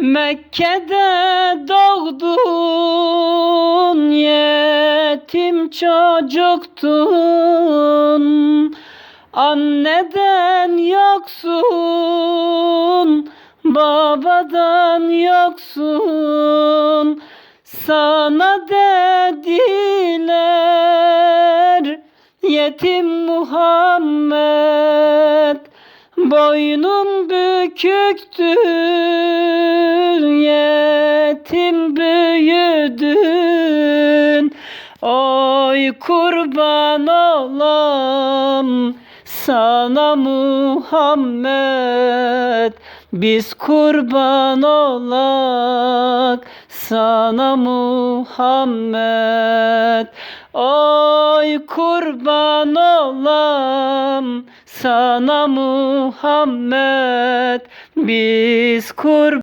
Mekke'de doğdun yetim çocuktun. Anneden yoksun babadan yoksun. Sana dediler yetim Muhammed Boynun büküktür büyüdün Oy kurban olam sana Muhammed. Biz kurban olak sana Muhammed. Oy kurban olam sana Muhammed. Biz kurban